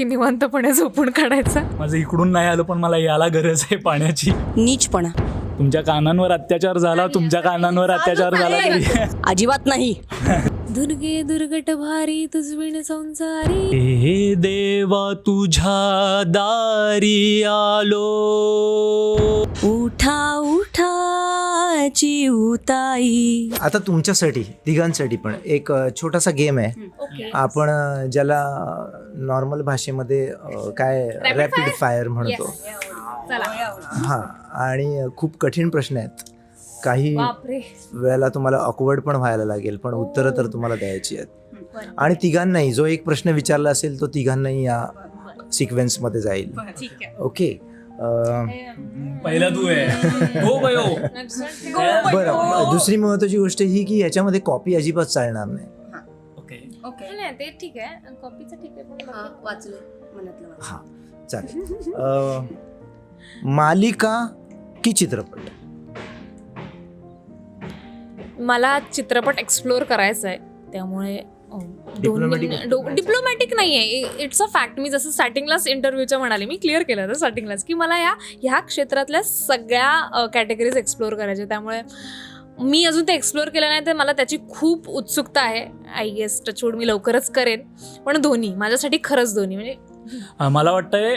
की निवांतपणे झोपून काढायचा? माझं इकडून नाही आलं पण मला याला गरज आहे पाण्याची. नीचपणा. तुमच्या कानांवर अत्याचार झाला तुमच्या कानांवर अत्याचार झाला तरी. अजिबात नाही. दुर्गे दुर्गट भारी तुझविण संसारी. हे देवा तुझ्या दारी आलो. उठा उठा. चिवताई आता तुमच्यासाठी तिघांसाठी पण एक अ, छोटासा गेम आहे. आपण अ, ज्याला नॉर्मल भाषेमध्ये अ, काय रॅपिड फायर म्हणतो. हा आणि खूप कठीण प्रश्न आहेत. काही बापरे. वेळेला तुम्हाला ऑकवर्ड पण व्हायला लागेल पण उत्तरं तर तुम्हाला द्यायची आहेत. आणि तिघांनाही जो एक प्रश्न विचारला असेल तो तिघांनाही या सिक्वेन्समध्ये जाईल. ओके पहिला तू आहे. हो बयो बरं दुसरी महत्वाची गोष्ट ही की याच्यामध्ये कॉपी अजिबात चालणार नाही. ओके. नाही ते ठीक आहे. कॉपीचं ठीक आहे हा चालेल. अ, मालिका की चित्रपट? मला चित्रपट एक्सप्लोअर करायचा आहे त्यामुळे डिप्लोमॅटिक नाही. आहे इट्स अ फॅक्ट मी जसं स्टार्टिंगलाच इंटरव्ह्यूच्या म्हणाले मी क्लिअर केलं होतं स्टार्टिंगलाच की मला या ह्या क्षेत्रातल्या सगळ्या कॅटेगरीज एक्सप्लोअर करायच्या त्यामुळे मी अजून ते एक्सप्लोअर केलं नाही तर मला त्याची खूप उत्सुकता आहे. आय गेस टचवूड मी लवकरच करेन. पण दोन्ही माझ्यासाठी खरंच दोन्ही. म्हणजे मला वाटतंय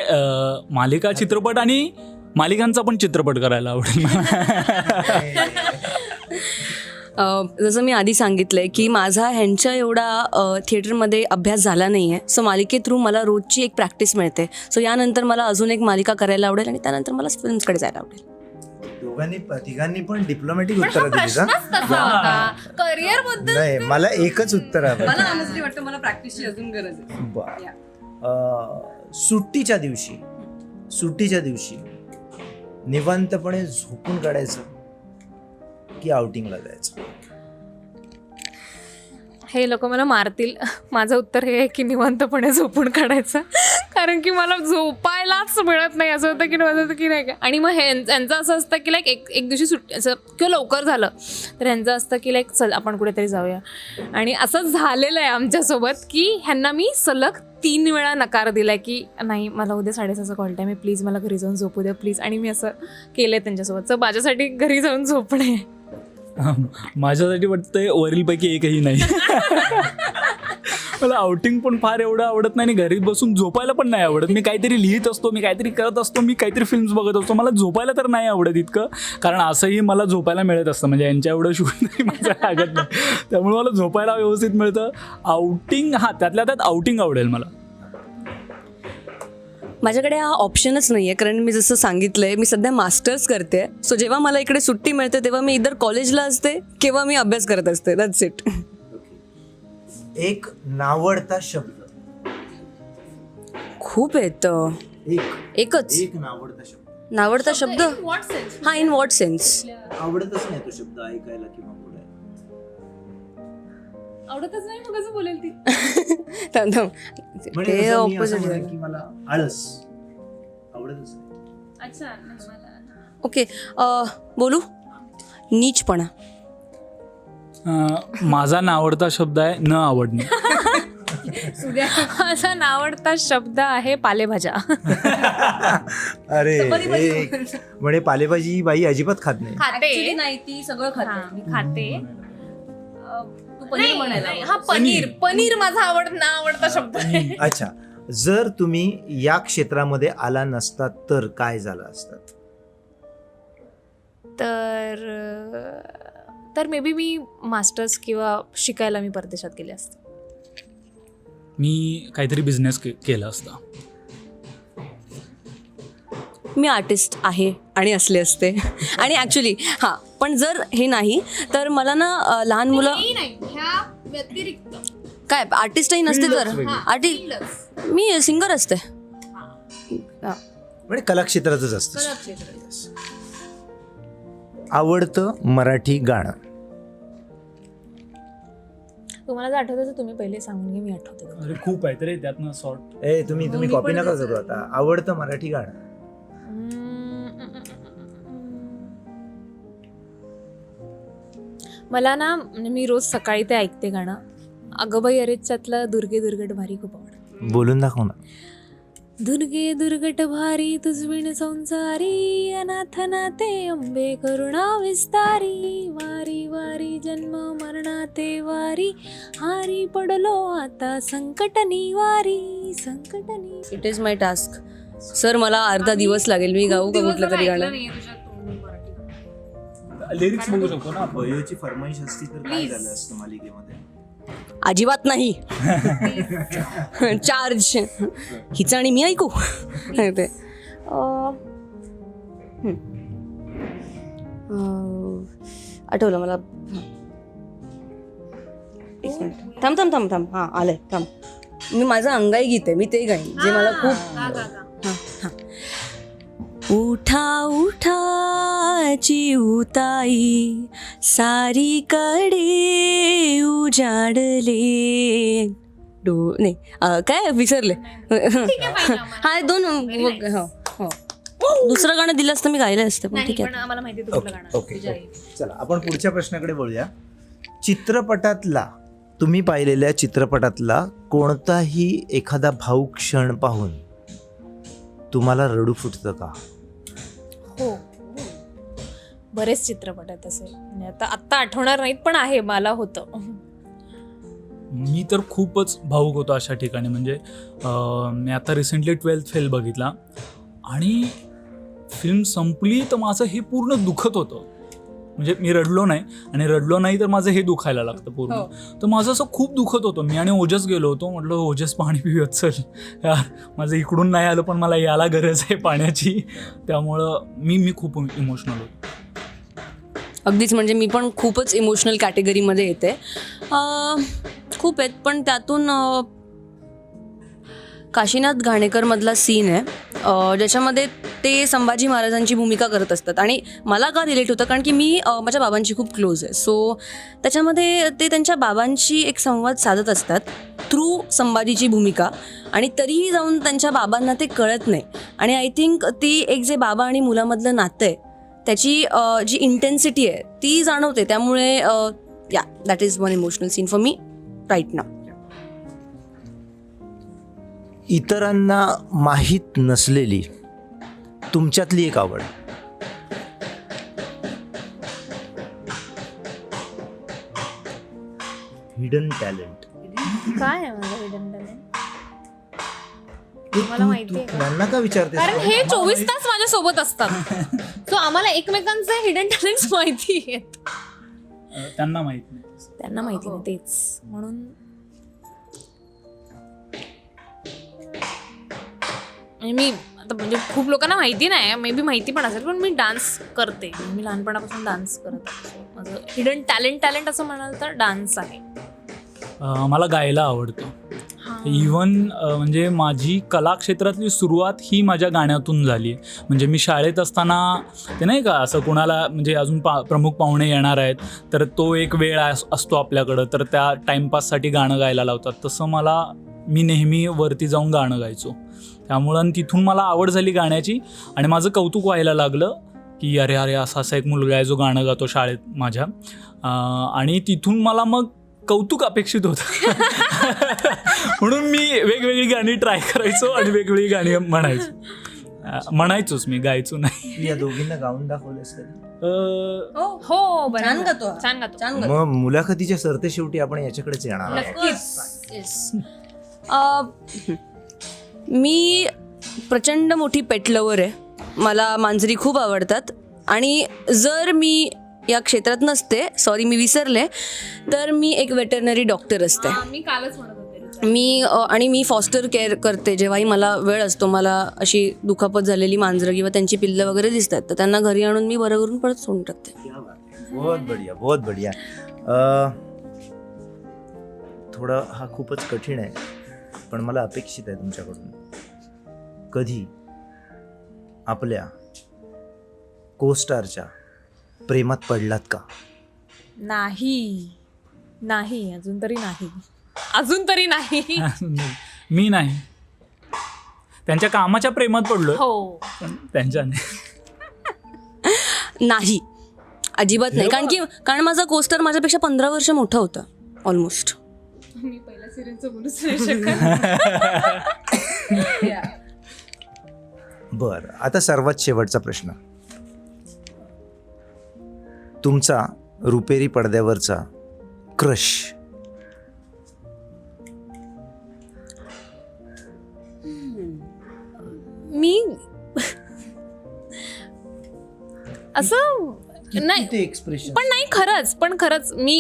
मालिका चित्रपट आणि मालिकांचा पण चित्रपट करायला आवडेल जसं मी आधी सांगितलंय की माझा ह्यांच्या एवढा थिएटरमध्ये अभ्यास झाला नाही आहे सो मालिके थ्रू मला रोजची एक प्रॅक्टिस मिळते. सो यानंतर मला अजून एक मालिका करायला आवडेल आणि त्यानंतर मला फिल्म्सकडे जायला आवडेल. दोघांनी तिघांनी पण डिप्लोमॅटिक उत्तर दिली का? करिअरबद्दल नाही मला एकच उत्तर मला वाटतं मला प्रॅक्टिसची अजून गरज आहे. बरं. अ, सुट्टीच्या दिवशी सुट्टीच्या दिवशी निवांतपणे झोपून काढायचं. की आउटिंगला जायचं? हे लोक मला मारतील. माझं उत्तर हे आहे की निवांतपणे झोपून काढायचं. कारण की मला झोपायलाच मिळत नाही. असं होतं की माझं होतं की नाही. का आणि मग हे यांचं असं असतं की लाईक एक एक दिवशी सुट्टी असं किंवा लवकर झालं तर यांचं असतं की लाईक चल आपण कुठेतरी जाऊया. आणि असं झालेलं आहे आमच्यासोबत की ह्यांना मी सलग तीन वेळा नकार दिला की नाही मला उद्या साडेसहाचा कॉल टाईम आहे. प्लीज मला घरी जाऊन झोपू द्या. प्लीज आणि मी असं केलं आहे त्यांच्यासोबत. तर माझ्यासाठी घरी जाऊन झोपणे माझ्यासाठी वाटतंय वरीलपैकी एकही नाही. मला आउटिंग पण फार एवढं आवडत नाही आणि घरी बसून झोपायला पण नाही आवडत. मी काहीतरी लिहित असतो मी काहीतरी करत असतो मी काहीतरी फिल्म्स बघत असतो. मला झोपायला तर नाही आवडत इतकं. कारण असंही मला झोपायला मिळत असतं. म्हणजे यांच्या एवढं शूट नाही माझं लागत नाही. त्यामुळे मला झोपायला व्यवस्थित मिळतं. आउटिंग हां त्यातल्या त्यात आउटिंग आवडेल मला. माझ्याकडे हा ऑप्शनच नाही आहे कारण मी जसं सांगितलंय मी सध्या मास्टर्स करते. सो जेव्हा मला इकडे सुट्टी मिळते तेव्हा मी इधर कॉलेजला असते किंवा मी अभ्यास करत असते. दॅट्स इट एक नावडता शब्द. खूप आहेत. एक. एकच. एक नावडता शब्द. नावडता शब्द? हा इन व्हॉट सेन्स आवडतच नाही तो शब्द ऐकायला किंवा आवडतच नाही मग कसं बोलेल ती. म्हणजे ते जसं मी असं ऑपोजिट म्हणेन की मला आळस. आवडतच नाही. अच्छा ओके बोलू? नीचपणा. अं, माझा नावडता शब्द आहे न आवडणे. माझा नावडता शब्द आहे पालेभाज्या. अरे एक. म्हणे पालेभाजी ही बाई अजिबात खात नाही. खाते. नाही ती सगळं खाते. मी खाते. तू पनीर म्हणायला नाही, हा पनीर. पनीर. माझा आवड ना आवडता शब्द आहे. अच्छा. जर तुम्ही या क्षेत्रामध्ये आला नसतात तर काय झालं असतात तर अं, तर मे बी मी मास्टर्स किंवा शिकायला मी परदेशात गेले असते. मी काहीतरी बिझनेस के केला असता. मी आर्टिस्ट आहे आणि असले असते. आणि ॲक्च्युली हां पण जर हे नाही तर मला ना अं, लहान मुलं व्यतिरिक्त. काय आर्टिस्टही नसते तर? आर्टिस्ट मी सिंगर असते. हां. म्हणजे कला क्षेत्रातच असतं आवडतं मराठी गाणं? तुम्हाला जर आठवतं तर तुम्ही पहिले सांगून घे मी आठवते. अरे खूप आहे. तरी त्यातनं सॉर्ट ए तुम्ही तुम्ही कॉपी पण नका करू आता. आवडतं मराठी गाणं? मला ना म्हणजे मी रोज सकाळी ते ऐकते गाणं. अगं बाई अरेच्यातलं दुर्गे दुर्गट भारी खूप आवडतं. बोलून दाखव ना. दुर्गे दुर्गट भारी तुझविण संसारी अनाथ नाते अंबे करुणा विस्तारी वारी वारी जन्म मरणाते वारी हारी पडलो आता संकट निवारी संकट निवारी. It is my task sir मला अर्धा दिवस लागेल मी गाऊ का कुठलं तरी गाणं? लिरिक्स बघू शकतो ना आपण. वयोची फरमाईश असती तर काय झालं असतं मालिकेमध्ये? अजिबात नाही. चार्ज हिचं आणि मी ऐकू. ते. अं, हं. अं, आठवलं मला. एक मिनिट. थांब थांब थांब थांब. हां आलंय. थांब. मी माझं अंगाई गीत आहे. मी ते गाईन. जे मला खूप हां, हां. उठा उठा चिऊताई सारीकडे उजाडले. डो नाही काय विसरले? हा दोन हो हो दुसरं गाणं दिलं असतं मी गायलं असतं पण ठीक आहे. आम्हाला माहिती आहे तुझं गाणं. Okay okay. चला आपण पुढच्या प्रश्नाकडे बोलूया चित्रपटातला तुम्ही पाहिलेल्या चित्रपटातला कोणताही एखादा भाऊक क्षण पाहून तुम्हाला रडू फुटतं का? हो बरेच चित्रपट आहेत म्हणजे आता आत्ता आठवणार नाहीत पण आहे मला होतं. मी तर खूपच भाऊक होतो अशा ठिकाणी. म्हणजे अं, मी आता रिसेंटली ट्वेल्थ फेल बघितला. आणि फिल्म संपली तर माझं हे पूर्ण दुखत होतं. म्हणजे मी रडलो नाही. आणि रडलो नाही तर माझं हे दुखायला लागतं पूर्ण. तर माझं असं खूप दुखत होतं. मी आणि ओजस गेलो होतो. म्हटलं ओजस पाणी पिऊयात चल. यार माझं इकडून नाही आलं पण मला याला गरज आहे पाण्याची. त्यामुळं मी मी खूप इमोशनल होतो. अगदीच म्हणजे मी पण खूपच इमोशनल कॅटेगरीमध्ये येते. खूप आहेत पण त्यातून काशीनाथ घाणेकरमधला सीन आहे ज्याच्यामध्ये ते संभाजी महाराजांची भूमिका करत असतात. आणि मला का रिलेट होतं? कारण की मी माझ्या बाबांची खूप क्लोज आहे. सो त्याच्यामध्ये ते त्यांच्या बाबांशी एक संवाद साधत असतात थ्रू संभाजीची भूमिका. आणि तरीही जाऊन त्यांच्या बाबांना ते कळत नाही. आणि आय थिंक ती एक जे बाबा आणि मुलामधलं नातं आहे त्याची जी इंटेन्सिटी आहे ती जाणवते. त्यामुळे या that is one emotional scene for me right ना इतरांना माहीत नसलेली तुमच्यातली एक आवड. हिडन टॅलेंट काय आहे माझं hidden talent? मला माहिती आहे का? त्यांना का विचारते कारण हे चोवीस तास माझ्या सोबत असतात. सो आम्हाला एकमेकांचे हिडन टॅलेंट्स माहिती आहेत. अं, त्यांना माहीत नाही. त्यांना माहिती नाही तेच. म्हणून म्हणजे मी आता म्हणजे खूप लोकांना माहिती नाही मे बी माहिती पण असेल पण मी डान्स करते. मी लहानपणापासून डान्स करत आहे. So, माझं हिडन टॅलेंट टॅलेंट असं म्हणाल तर डान्स आहे. अं, मला गायला आवडतं. इवन म्हणजे माझी कलाक्षेत्रातली सुरुवात ही माझ्या गाण्यातून झाली. आहे म्हणजे मी शाळेत असताना ते नाही का असं कोणाला म्हणजे अजून पा प्रमुख पाहुणे येणार आहेत तर तो एक वेळ अस- असतो आपल्याकडं तर त्या टाईमपाससाठी गाणं गायला लावतात. तसं मला मी नेहमी वरती जाऊन गाणं गायचो. त्यामुळं आणि तिथून मला आवड झाली गाण्याची आणि माझं कौतुक व्हायला लागलं की अरे अरे असा असा एक मुलगा आहे जो गाणं गातो शाळेत माझ्या. आणि तिथून मला मग कौतुक अपेक्षित होतं. म्हणून मी वेगवेगळी गाणी ट्राय करायचो आणि वेगवेगळी गाणी म्हणायचो. म्हणायचोच मी गायचो नाही. या दोघींना गाऊन अं, हो. छान गातो. छान गातो. छान मग मुलाखतीच्या सरते शेवटी आपण याच्याकडेच येणार आहोत. मी प्रचंड मोठी पेट लवर आहे. मला मांजरी खूप आवडतात. आणि जर मी या क्षेत्रात नसते. सॉरी मी विसरले. तर मी एक वेटरनरी डॉक्टर असते. मी कालच म्हणत होते. मी आणि मी फॉस्टर केअर करते. जेव्हाही मला वेळ असतो मला अशी दुखापत झालेली मांजरं किंवा त्यांची पिल्लं वगैरे दिसतात तर त्यांना घरी आणून मी बरं करून परत सोडून टाकते. क्या बात. बहुत बढिया बहुत बढिया. अं, थोडं हा खूपच कठीण आहे पण मला अपेक्षित आहे तुमच्याकडून. कधी आपल्या कोस्टारच्या प्रेमात पडलात का? नाही. नाही अजून तरी नाही. अजून तरी नाही. मी नाही. त्यांच्या कामाच्या प्रेमात पडलोय. हो. पण त्यांच्या नाही. नाही अजिबात नाही. कारण की कारण माझा कोस्टर माझ्यापेक्षा पंधरा वर्ष मोठा होता ऑलमोस्ट मी पहिल्या सिरियलचं बोलूच नाही शकत बर. आता सर्वात शेवटचा प्रश्न. तुमचा रुपेरी पडद्यावरचा क्रश. मी? असं नाही एक्सप्रेशन पण नाही खरंच पण खरंच मी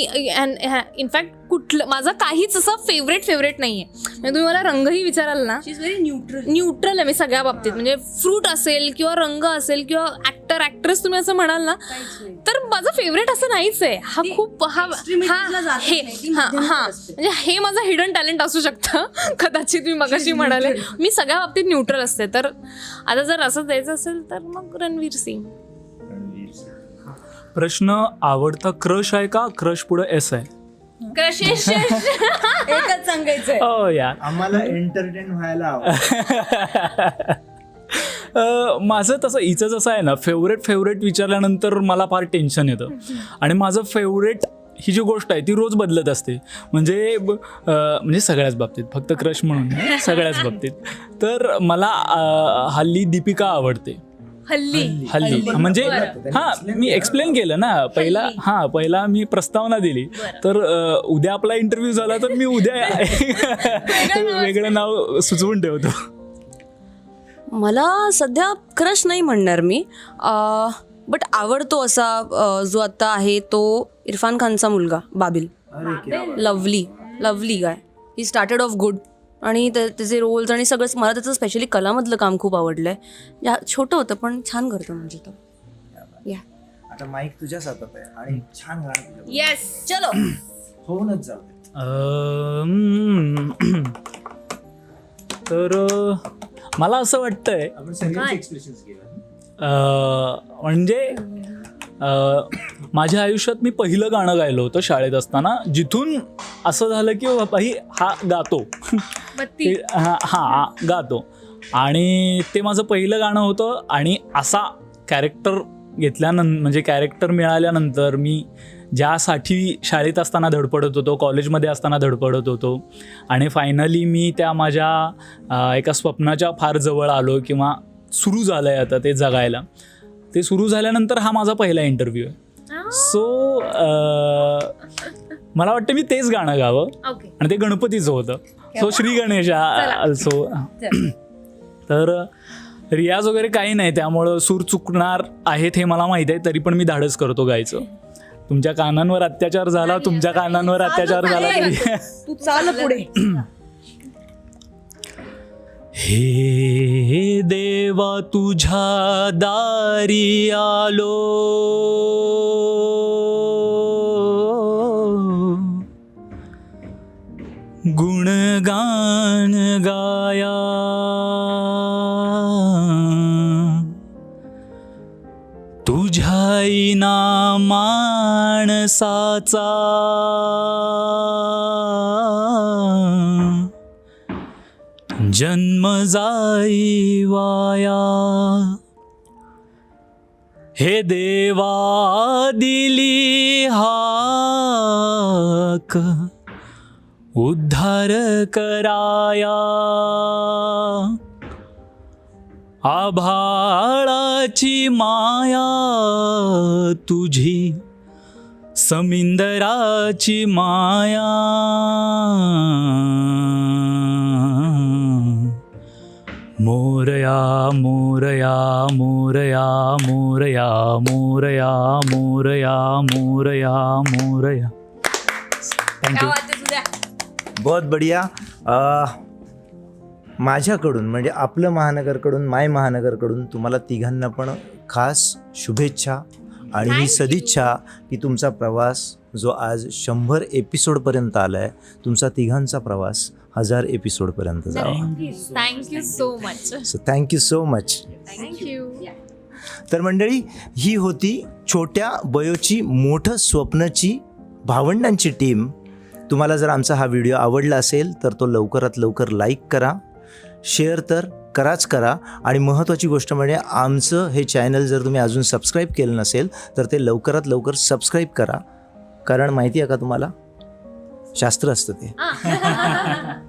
इनफॅक्ट कुठलं माझं काहीच असं फेवरेट फेवरेट नाही आहे म्हणजे तुम्ही मला रंगही विचाराल ना she is very neutral neutral आहे मी सगळ्या बाबतीत. म्हणजे फ्रूट असेल किंवा रंग असेल किंवा ऍक्टर ऍक्ट्रेस तुम्ही असं म्हणाल ना तर माझं फेवरेट असं नाहीच आहे. हा खूप हा हा हे नाही, ती हा हा. म्हणजे हे माझं हिडन टॅलेंट असू शकतं. कदाचित मी मगाशी म्हणाले. मी सगळ्या बाबतीत न्यूट्रल असते. तर आता जर असं द्यायचं असेल तर मग रणवीर सिंग. प्रश्न आवडता क्रश आहे का? क्रश पुढे एस आहे. क्रशेश एकच सांगायचंय. हो यार आम्हाला एंटरटेन व्हायला आवडतं. माझं तसं हिचं जसं आहे ना फेवरेट फेवरेट विचारल्यानंतर मला फार टेन्शन येतं. आणि माझं फेवरेट ही जी गोष्ट आहे ती रोज बदलत असते. म्हणजे म्हणजे सगळ्याच बाबतीत. फक्त क्रश म्हणून सगळ्याच बाबतीत. तर मला हल्ली दीपिका आवडते. हल्ली. हल्ली. म्हणजे हा मी एक्सप्लेन केलं ना. पहिला हल्ली. हा पहिला मी प्रस्तावना दिली. तर अ, उद्या आपला इंटरव्ह्यू झाला तर मी उद्या वेगळं नाव सुचवून. ठेवतो. मला सध्या क्रश नाही म्हणणार मी. बट आवडतो असा अं, जो आता आहे तो इरफान खानचा मुलगा Babil. Lovely lovely guy he started off good आणि त्या- त्याचे रोल्स आणि सगळंच मला त्याचं स्पेशली कलामधलं काम खूप आवडलं आहे या छोटं होतं पण छान करतो म्हणजे तो. या. आता माईक हातात आहे आणि छान गाणं तुझ्या येस चलो. होऊनच जाऊ दे. तर अ, मला असं वाटतंय आपण सगळ्यांचे एक्सप्रेशन्स घेऊया अ, म्हणजे अ, माझ्या आयुष्यात मी पहिलं गाणं गायलं होतं शाळेत असताना जिथून असं झालं की बाबा ही हा गातो. बत्ती हा हा गातो. आणि ते माझं पहिलं गाणं होतं आणि असा कॅरेक्टर घेतल्यानंतर म्हणजे कॅरेक्टर मिळाल्यानंतर मी ज्यासाठी शाळेत असताना धडपडत होतो कॉलेजमध्ये असताना धडपडत होतो आणि फायनली मी त्या माझ्या एका स्वप्नाच्या फार जवळ आलो किंवा सुरू झालं आहे आता ते जगायला. ते सुरू झाल्यानंतर हा माझा पहिला इंटरव्ह्यू आहे. सो मला वाटतं मी तेच गाणं गावं. ओके. आणि ते गणपतीचं होतं. सो श्री गणेश अल्सो तर रियाज वगैरे काही नाही. त्यामुळं सूर चुकणार आहेत हे मला माहिती आहे तरी पण मी धाडस करतो गायचं. तुमच्या कानांवर अत्याचार झाला तुमच्या कानांवर अत्याचार झाला तरी. चाल पुढे. हे देवा तुझ्या दारी आलो. माणसाचा. जन्म जाई वाया. हे देवा दिली हाक उद्धार कराया. आभाळाची माया तुझी समिंदराची माया. मोरया मोरया मोरया मोरया मोरया मोरया मोरया मोरया. थँक्यू बहुत बढिया. अ, माझ्याकडून म्हणजे आपलं महानगरकडून माय महानगरकडून तुम्हाला तिघांना पण खास शुभेच्छा. आणि ही सदिच्छा की तुमचा प्रवास जो आज शंभर एपिसोडपर्यंत आला आहे तुमचा तिघांचा प्रवास हजार एपिसोडपर्यंत जावा. Thank you so much so thank you so much thank you तर मंडळी ही होती छोट्या बयोची मोठं स्वप्नाची भावंडांची टीम. तुम्हाला जर आमचा हा व्हिडिओ आवडला असेल तर तो लवकरात लवकर लाईक करा. शेअर तर कराच करा. आणि महत्त्वाची गोष्ट म्हणजे आमचं हे चॅनल जर तुम्ही अजून सबस्क्राईब केलं नसेल तर ते लवकरात लवकर सबस्क्राईब करा. कारण माहिती आहे का तुम्हाला? शास्त्र असतं ते.